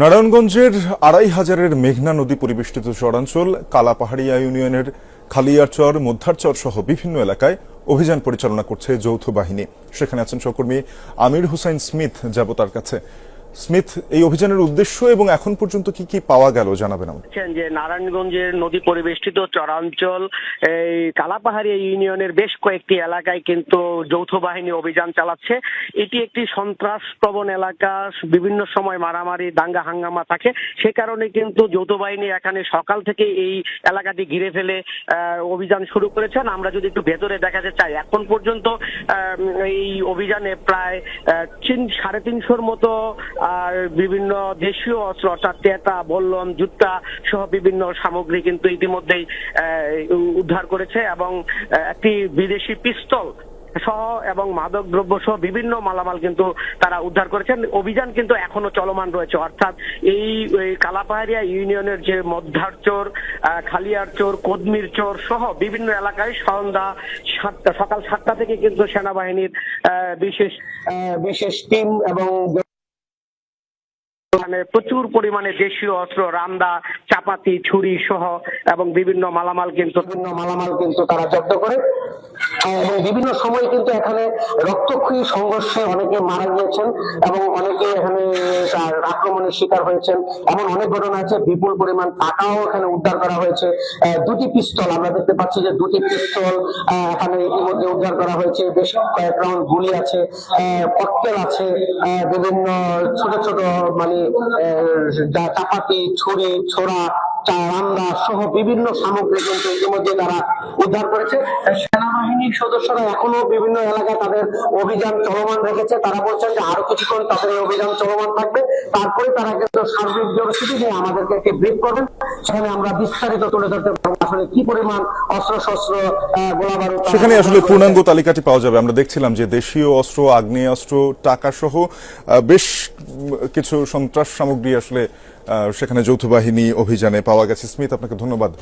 নারায়ণগঞ্জের আড়াই হাজারের মেঘনা নদী পরিবেষ্টিত চরাঞ্চল, কালাপাহাড়িয়া ইউনিয়নের খালিয়ারচর মধ্যারচর সহ বিভিন্ন এলাকায় অভিযান পরিচালনা করছে যৌথ বাহিনী। সেখানে আছেন সহকর্মী আমির হুসাইন স্মিথ, যাব তার কাছে। স্মিথ, এই অভিযানের উদ্দেশ্য এবং এখন পর্যন্ত কি কি পাওয়া গেল, জানাবেন আমাদের। বলছেন যে নারায়ণগঞ্জের নদী পরিবেষ্টিত চরাঞ্চল, এই কালাপাহাড়ি ইউনিয়নের বেশ কয়েকটি এলাকায় কিন্তু যৌথ বাহিনী অভিযান চালাচ্ছে। এটি একটি সন্ত্রাস প্রবণ এলাকা, বিভিন্ন সময় মারামারি, দাঙ্গা হাঙ্গামা থাকে। সে কারণে কিন্তু যৌথ বাহিনী এখানে সকাল থেকে এই এলাকাটি ঘিরে ফেলে অভিযান শুরু করেছেন আমরা যদি একটু ভেতরে দেখা দেখাতে চাই, এখন পর্যন্ত এই অভিযানে প্রায় সাড়ে তিনশোর মতো আর বিভিন্ন দেশীয় অস্ত্র অর্থাৎ তেতা বল্লম জুতা সহ বিভিন্ন সামগ্রী কিন্তু ইতিমধ্যেই উদ্ধার করেছে এবং একটি বিদেশি পিস্তল সহ এবং মাদক দ্রব্য সহ বিভিন্ন মালামাল কিন্তু তারা উদ্ধার করেছেন। অভিযান কিন্তু এখনও চলমান রয়েছে। অর্থাৎ এই কালাপাহাড়িয়া ইউনিয়নের যে মধ্যারচর আহ, খালিয়ারচর কদমির চর সহ বিভিন্ন এলাকায় সন্ধ্যা সাতটা সকাল সাতটা থেকে কিন্তু সেনাবাহিনীর বিশেষ বিশেষ টিম এবং মানে প্রচুর পরিমাণে দেশীয় অস্ত্র রান্দা চাপাতি, ছুরি সহ এবং বিভিন্ন মালামাল কিন্তু মালামাল কিন্তু তারা জব্দ করে। এবং বিভিন্ন সময় কিন্তু এখানে রক্তক্ষয়ী সংঘর্ষে অনেকে মারা গিয়েছেন এবং অনেকে এখানে আক্রমণের শিকার হয়েছেন। এমন অনেক ঘটনা আছে, বিপুল পরিমাণ টাকাও এখানে উদ্ধার করা হয়েছে। দুটি পিস্তল, আমরা দেখতে পাচ্ছি যে দুটি পিস্তল এখানে ইতিমধ্যে উদ্ধার করা হয়েছে। বেশ কয়েক রাউন্ড গুলি আছে ককটেল আছে বিভিন্ন ছোট ছোট মানে চাপাতি, ছুরি, ছোড়া চারান্দা সহ বিভিন্ন সামগ্রী কিন্তু ইতিমধ্যে তারা উদ্ধার করেছে। সেনাবাহিনীর সদস্যরা এখনও বিভিন্ন এলাকায় তাদের অভিযান চলমান রেখেছে। তারা বলছেন যে আরও কিছুক্ষণ তাদের অভিযান চলমান থাকবে। তারপরে তারা কিন্তু সার্বিক পরিস্থিতি নিয়ে আমাদেরকে একটি ব্রিফ করবেন। সেখানে আমরা বিস্তারিত তুলে ধরতে পারব আসলে কি পরিমাণ অস্ত্র শস্ত্র গোলা সেখানে আসলে পূর্ণাঙ্গ তালিকাটি পাওয়া যাবে। আমরা দেখছিলাম যে দেশীয় অস্ত্র, আগ্নেয়াস্ত্র টাকা সহ বেশ কিছু সন্ত্রাস সামগ্রী আসলে সেখানে যৌথ বাহিনী অভিযানে পাওয়া গেছে। স্মিথ, আপনাকে ধন্যবাদ।